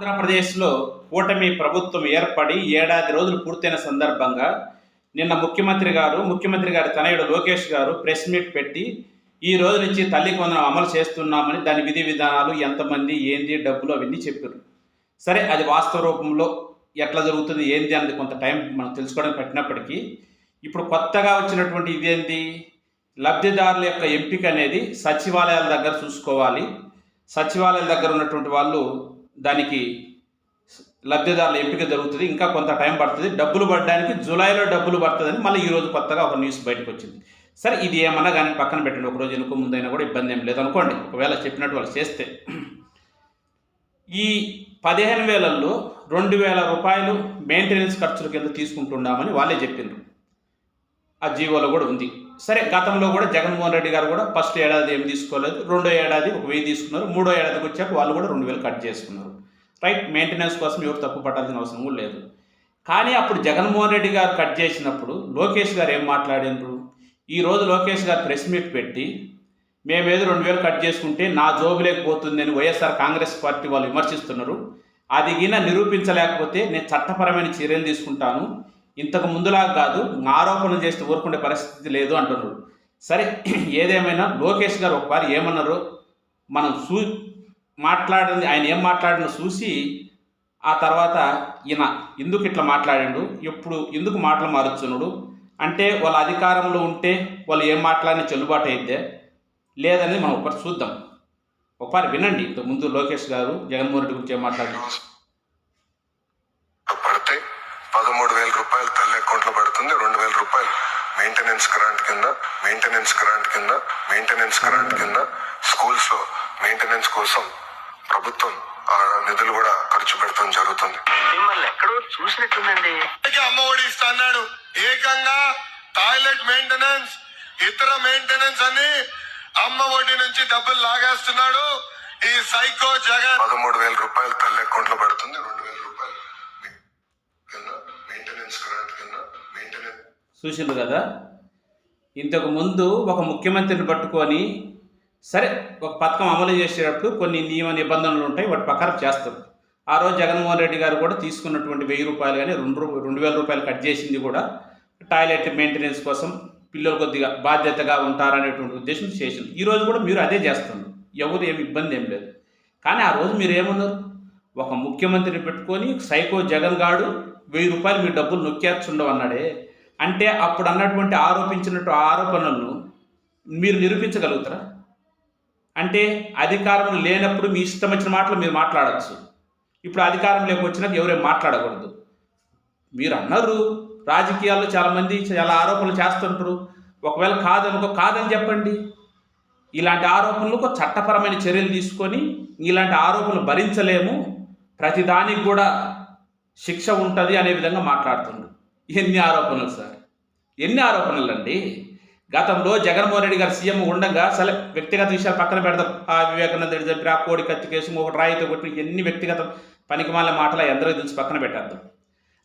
ఆంధ్రప్రదేశ్లో కూటమి ప్రభుత్వం ఏర్పడి ఏడాది రోజులు పూర్తయిన సందర్భంగా నిన్న ముఖ్యమంత్రి గారు ముఖ్యమంత్రి గారి తనయుడు లోకేష్ గారు ప్రెస్ మీట్ పెట్టి ఈ రోజు నుంచి తల్లికి వందనం అమలు చేస్తున్నామని దాని విధి విధానాలు ఎంతమంది ఏంది డబ్బులు అవన్నీ చెప్పారు. సరే అది వాస్తవ రూపంలో ఎట్లా జరుగుతుంది ఏంది అనేది కొంత టైం మనం తెలుసుకోవడానికి పెట్టినప్పటికీ ఇప్పుడు కొత్తగా వచ్చినటువంటి ఇదేంటి లబ్ధిదారుల యొక్క ఎంపిక అనేది సచివాలయాల దగ్గర చూసుకోవాలి. సచివాలయాల దగ్గర ఉన్నటువంటి వాళ్ళు దానికి లబ్ధిదారుల ఎంపిక జరుగుతుంది. ఇంకా కొంత టైం పడుతుంది. డబ్బులు పడడానికి జూలైలో డబ్బులు పడుతుందని మళ్ళీ ఈరోజు కొత్తగా ఒక న్యూస్ బయటకు వచ్చింది సరే ఇది ఏమన్నా కానీ పక్కన పెట్టండి. ఒక రోజు ఎనుక ముందైనా కూడా ఇబ్బంది ఏం లేదు అనుకోండి ఒకవేళ చెప్పినట్టు వాళ్ళు చేస్తే. ఈ పదిహేను వేలల్లో రెండు వేల రూపాయలు మెయింటెనెన్స్ ఖర్చుల కింద తీసుకుంటున్నామని వాళ్ళే చెప్పిండ్రు ఆ జీవోలో కూడా ఉంది. సరే గతంలో కూడా జగన్మోహన్ రెడ్డి గారు కూడా ఫస్ట్ ఏడాది ఏం తీసుకోలేదు రెండో ఏడాది ఒక వెయ్యి తీసుకున్నారు మూడో ఏడాదికి వచ్చాక వాళ్ళు కూడా రెండు వేలు కట్ చేసుకున్నారు. రైట్? మెయింటెనెన్స్ కోసం ఎవరు తప్పు పట్టాల్సిన అవసరం కూడా లేదు. కానీ అప్పుడు జగన్మోహన్ రెడ్డి గారు కట్ చేసినప్పుడు లోకేష్ గారు ఏం మాట్లాడినారు? ఈ రోజు లోకేష్ గారు ప్రెస్ మీట్ పెట్టి మేమేదో రెండు వేలు కట్ చేసుకుంటే నా జోబు లేకపోతుందని వైఎస్ఆర్ కాంగ్రెస్ పార్టీ వాళ్ళు విమర్శిస్తున్నారు. అది గిన నిరూపించలేకపోతే నేను చట్టపరమైన చర్యలు తీసుకుంటాను. ఇంతకు ముందులా కాదు ఆరోపణలు చేస్తే ఊరుకునే పరిస్థితి లేదు అంటున్నారు సరే ఏదేమైనా లోకేష్ గారు ఒకసారి ఏమన్నారు మనం చూ మాట్లాడింది ఆయన ఏం మాట్లాడిన చూసి ఆ తర్వాత ఈయన ఎందుకు ఇట్లా మాట్లాడాడు ఎప్పుడు ఎందుకు మాటలు మారుస్తున్నాడు అంటే వాళ్ళ అధికారంలో ఉంటే వాళ్ళు ఏం మాట్లాడిన చెల్లుబాటు అయితే లేదని మనం ఒకటి చూద్దాం. ఒకసారి వినండి ఇంతకు ముందు లోకేష్ గారు జగన్మోహన్ రెడ్డి గురించి ఏం మాట్లాడారు పడితే పదమూడు వేల రూపాయలు తల్లి అకౌంట్లో పడుతుంది. రెండు వేల రూపాయలు మెయింటెనెన్స్ గ్రాంట్ కింద మెయింటెనెన్స్ గ్రాంట్ కింద మెయింటెనెన్స్ గ్రాంట్ కింద స్కూల్స్లో మెయింటెనెన్స్ కోసం ప్రభుత్వం ఆ నిధులు కూడా ఖర్చు పెడతాం జరుగుతుంది. ఎక్కడో చూసినట్టుందండి. అమ్మఒడి ఇస్తా అన్నాడు ఏకంగా టాయిలెట్ మెయింటెనెన్స్ ఇతర మెయింటెనెన్స్ అని అమ్మ ఒడి నుంచి డబ్బులు లాగేస్తున్నాడు ఈ సైకో జగన్. పదమూడు వేల రూపాయలు తల్లి అకౌంట్లో పడుతుంది. రెండు వేల చూసిండ్రు కదా? ఇంతకు ముందు ఒక ముఖ్యమంత్రిని పట్టుకొని సరే ఒక పథకం అమలు చేసేటప్పుడు కొన్ని నియమ నిబంధనలు ఉంటాయి వాటి ప్రకారం చేస్తారు. ఆ రోజు జగన్మోహన్ రెడ్డి గారు కూడా తీసుకున్నటువంటి వెయ్యి రూపాయలు కానీ రెండు రూ- రెండు వేల రూపాయలు కట్ చేసింది కూడా టాయిలెట్ మెయింటెనెన్స్ కోసం పిల్లలు కొద్దిగా బాధ్యతగా ఉంటారనేటువంటి ఉద్దేశం చేసింది ఈ రోజు కూడా మీరు అదే చేస్తున్నారు. ఎవరు ఏమి ఇబ్బంది ఏం లేదు. కానీ ఆ రోజు మీరు ఏమన్నారు? ఒక ముఖ్యమంత్రిని పెట్టుకొని సైకో జగన్ గాడు వెయ్యి రూపాయలు మీ డబ్బులు నొక్కేర్చుండవు అన్నాడే అంటే అప్పుడు అన్నటువంటి ఆరోపించినట్టు ఆరోపణలను మీరు నిరూపించగలుగుతారా? అంటే అధికారం లేనప్పుడు మీ ఇష్టం వచ్చిన మాటలు మీరు మాట్లాడచ్చు. ఇప్పుడు అధికారం వచ్చినాక ఎవరేం మాట్లాడకూడదు. మీరు అన్నారు రాజకీయాల్లో చాలామంది చాలా ఆరోపణలు చేస్తుంటారు. ఒకవేళ కాదనుకో కాదని చెప్పండి. ఇలాంటి ఆరోపణలకు చట్టపరమైన చర్యలు తీసుకొని ఇలాంటి ఆరోపణలు భరించలేము. ప్రతిదానికి కూడా శిక్ష ఉంటుంది అనే విధంగా మాట్లాడుతున్నారు ఎన్ని ఆరోపణలు సార్? ఎన్ని ఆరోపణలు అండి గతంలో జగన్మోహన్ రెడ్డి గారు సీఎం ఉండగా సరే వ్యక్తిగత విషయాలు పక్కన పెడదాం ఆ వివేకానంద రెడ్డి చెప్పి ఆ కోడి కత్తి కేసు ఒక రాయితో కొట్టి ఎన్ని వ్యక్తిగత పనికిమాల మాటలు ఎందరో తెలిసి పక్కన పెట్టేద్దాం.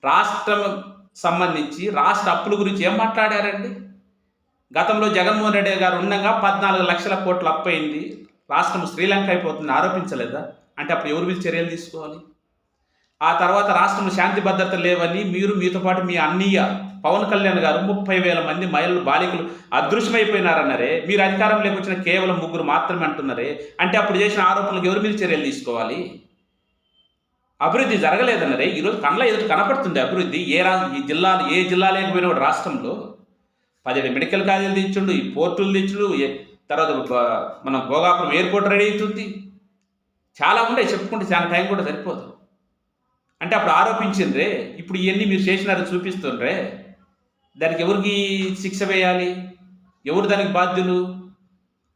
రాష్ట్రం సంబంధించి రాష్ట్ర అప్పుల గురించి ఏం మాట్లాడారండి? గతంలో జగన్మోహన్ రెడ్డి గారు ఉండగా పద్నాలుగు లక్షల కోట్లు అప్పు అయింది రాష్ట్రం శ్రీలంక అయిపోతుంది ఆరోపించలేదా? అంటే అప్పుడు ఎవరి మీద చర్యలు తీసుకోవాలి? ఆ తర్వాత రాష్ట్రంలో శాంతి భద్రత లేవని మీరు మీతో పాటు మీ అన్నయ్య పవన్ కళ్యాణ్ గారు ముప్పై వేల మంది మహిళలు బాలికలు అదృశ్యమైపోయినారన్నారే. మీరు అధికారంలోకి వచ్చిన కేవలం ముగ్గురు మాత్రమే అంటున్నారే. అంటే అప్పుడు చేసిన ఆరోపణలకు ఎవరు మీరు చర్యలు తీసుకోవాలి? అభివృద్ధి జరగలేదన్నరే. ఈరోజు కళ్ళ ఎదురు కనపడుతుంది అభివృద్ధి. ఏ రా ఈ జిల్లాలు ఏ జిల్లా లేకపోయినా వాడు రాష్ట్రంలో. పదిహేడు మెడికల్ కాలేజీలు తెచ్చుండు ఈ పోర్టులు తెచ్చుడు తర్వాత మన భోగాపురం ఎయిర్పోర్ట్ రెడీ అవుతుంది. చాలా ఉన్నాయి చెప్పుకుంటే చాలా టైం కూడా సరిపోదు. అంటే అప్పుడు ఆరోపించిండ్రే ఇప్పుడు ఇవన్నీ మీరు చేసినారు చూపిస్తుండ్రే. దానికి ఎవరికి శిక్ష వేయాలి? ఎవరు దానికి బాధ్యులు?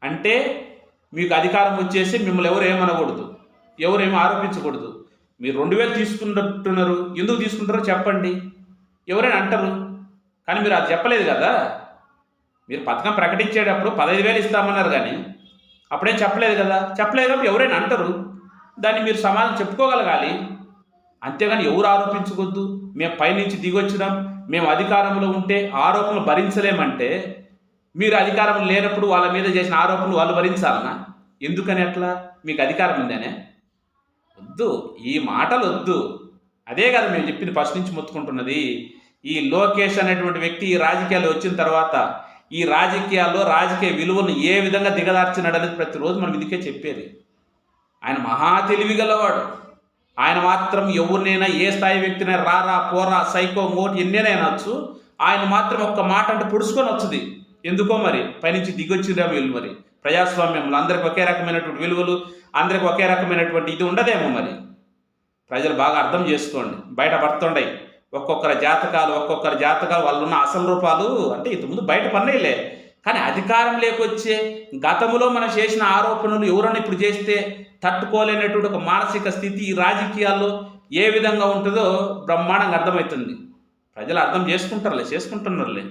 అంటే మీకు అధికారం వచ్చేసి మిమ్మల్ని ఎవరు ఏమనకూడదు. ఎవరు ఏమి ఆరోపించకూడదు. మీరు రెండు వేలు తీసుకుంటున్నారు. ఎందుకు తీసుకుంటారో చెప్పండి. ఎవరైనా అంటారు. కానీ మీరు అది చెప్పలేదు కదా. మీరు పథకం ప్రకటించేటప్పుడు పదహైదు వేలు ఇస్తామన్నారు కానీ అప్పుడేం చెప్పలేదు కదా. చెప్పలేదు కాబట్టి ఎవరైనా అంటారు. దాన్ని మీరు సమాధానం చెప్పుకోగలగాలి. అంతేగాని ఎవరు ఆరోపించుకోవద్దు మేము పైనుంచి దిగొచ్చినాం. మేము అధికారంలో ఉంటే ఆరోపణలు భరించలేమంటే మీరు అధికారం లేనప్పుడు వాళ్ళ మీద చేసిన ఆరోపణలు వాళ్ళు భరించాలనా? ఎందుకని అట్లా? మీకు అధికారం ఉందనే? వద్దు. ఈ మాటలు వద్దు. అదే కదా మేము చెప్పింది ఫస్ట్ నుంచి మొత్తుకుంటున్నది. ఈ లోకేష్ అనేటువంటి వ్యక్తి ఈ రాజకీయాలు వచ్చిన తర్వాత ఈ రాజకీయాల్లో రాజకీయ విలువను ఏ విధంగా దిగదార్చినాడు అనేది ప్రతిరోజు మనం ఇందుకే చెప్పేది. ఆయన మహా తెలివి గలవాడు ఆయన మాత్రం ఎవరినైనా ఏ స్థాయి వ్యక్తినైనా రారా పోరా సైకో మోటి ఎన్నైనా వచ్చు ఆయన మాత్రం ఒక్క మాట అంటే పొడుచుకొని వచ్చుది. ఎందుకో మరి? పైనుంచి దిగొచ్చిందా వీళ్ళు మరి. ప్రజాస్వామ్యంలో అందరికి ఒకే రకమైనటువంటి విలువలు అందరికి ఒకే రకమైనటువంటి ఇది ఉండదేమో మరి? ప్రజలు బాగా అర్థం చేసుకోండి. బయట పడుతుండయి. ఒక్కొక్కరి జాతకాలు ఒక్కొక్కరి జాతకాలు వాళ్ళు ఉన్న అసలు రూపాలు అంటే ఇంతకుముందు బయట పన్నీలే. కానీ అధికారం లేకొచ్చే గతంలో మనం చేసిన ఆరోపణలు ఎవరైనా ఇప్పుడు చేస్తే తట్టుకోలేనటువంటి ఒక మానసిక స్థితి ఈ రాజకీయాల్లో ఏ విధంగా ఉంటుందో బ్రహ్మాండంగా అర్థమవుతుంది. ప్రజలు అర్థం చేసుకుంటారులే చేసుకుంటున్నారులే.